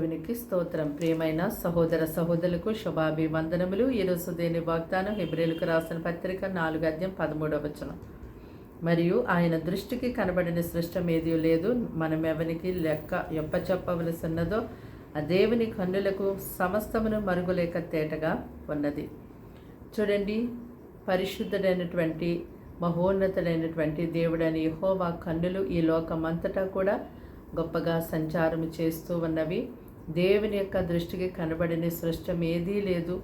దేవునికి స్తోత్రం. ప్రియమైన సహోదర సహోదరులకు శుభాభివందనములు. ఈరోజు దేని వాగ్దానం హెబ్రిలకు రాసిన పత్రిక నాలుగు అధ్యాయం పదమూడవ వచనం. మరియు ఆయన దృష్టికి కనబడిన సృష్టం ఏదీ లేదు. మనం ఎవరికి లెక్క ఎప్ప చెప్పవలసిన్నదో ఆ దేవుని కన్నులకు సమస్తమును మరుగులేక తేటగా ఉన్నది. చూడండి పరిశుద్ధుడైనటువంటి మహోన్నతుడైనటువంటి దేవుడని యెహోవా కన్నులు ఈ లోకమంతటా కూడా గొప్పగా సంచారం చేస్తూ ఉన్నవి. దేవుని యొక్క దృష్టికి కనబడని సృష్టం ఏదీ లేదు.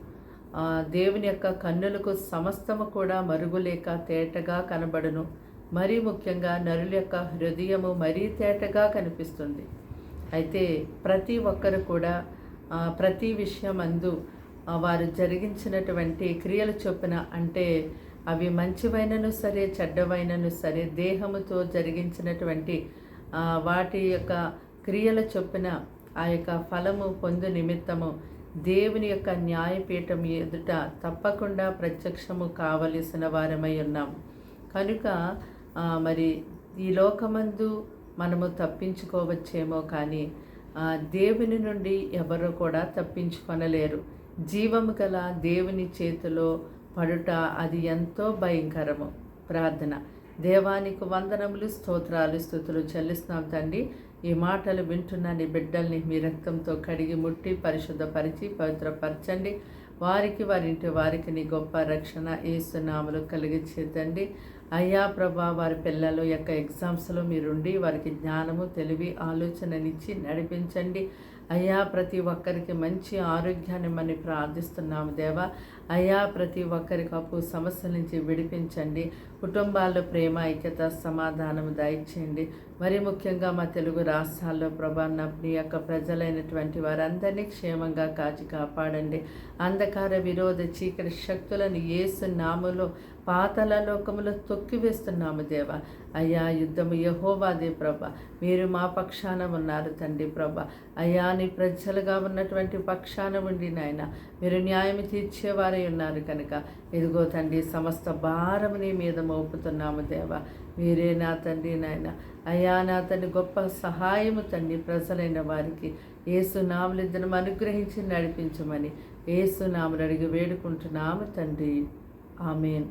దేవుని యొక్క కన్నులకు సమస్తము కూడా మరుగులేక తేటగా కనబడును. మరీ ముఖ్యంగా నరుల యొక్క హృదయము మరీ తేటగా కనిపిస్తుంది. అయితే ప్రతి ఒక్కరు కూడా ప్రతి విషయం అందు వారు జరిగించినటువంటి క్రియలు చొప్పున అంటే అవి మంచివైనను సరే చెడ్డవైనను సరే దేహముతో జరిగించినటువంటి వాటి యొక్క క్రియల చొప్పున ఆ యొక్క ఫలము పొందు నిమిత్తము దేవుని యొక్క న్యాయపీఠం ఎదుట తప్పకుండా ప్రత్యక్షము కావలసిన వారమై ఉన్నాం. కనుక మరి ఈ లోకమందు మనము తప్పించుకోవచ్చేమో కానీ దేవుని నుండి ఎవరు కూడా తప్పించుకొనలేరు. జీవము గల దేవుని చేతిలో పడుట అది ఎంతో భయంకరము. ప్రార్థన. దేవానికి వందనములు స్తోత్రాలు స్థుతులు చెల్లిస్తున్నాం తండ్రి. ఈ మాటలు వింటున్న నీ బిడ్డల్ని మీ రక్తంతో కడిగి ముట్టి పరిశుద్ధపరిచి పవిత్రపరచండి. వారికి వారింటి వారికి నీ గొప్ప రక్షణ ఏసునామలు కలిగించేదండి అయ్యా ప్రభా వారి పిల్లల యొక్క ఎగ్జామ్స్లో మీరుండి వారికి జ్ఞానము తెలివి ఆలోచననిచ్చి నడిపించండి. అయ్యా ప్రతి ఒక్కరికి మంచి ఆరోగ్యాన్ని మనం ప్రార్థిస్తున్నాము దేవా. అయ్యా ప్రతి ఒక్కరికి అప్పు సమస్యల నుంచి విడిపించండి. కుటుంబాల్లో ప్రేమ ఐక్యత సమాధానం దయచేయండి. మరి ముఖ్యంగా మా తెలుగు రాష్ట్రాల్లో ప్రభా నా నీ యొక్క ప్రజలైనటువంటి వారందరినీ క్షేమంగా కాచి కాపాడండి. అంధకార విరోధ చీకటి శక్తులను ఏసు నాములో పాతల లోకములో తొక్కివేస్తున్నాము దేవా. అయ్యా యుద్ధము యహోవాదే ప్రభ. మీరు మా పక్షాన ఉన్నారు తండ్రి ప్రభ. అయ్యా నీ ప్రజలుగా ఉన్నటువంటి పక్షాన ఉండి నాయన మీరు న్యాయం తీర్చేవారై ఉన్నారు కనుక. ఇదిగో తండ్రి సమస్త భారం నీ మీద మోపుతున్నాము దేవా. మీరే నా తండ్రి నాయన. అయ్యా నా తండ్రి గొప్ప సహాయము తండ్రి ప్రజలైన వారికి ఏసునాములు ఇద్దరు అనుగ్రహించి నడిపించమని ఏసునాములు అడిగి వేడుకుంటున్నాము తండ్రి. ఆమెన్.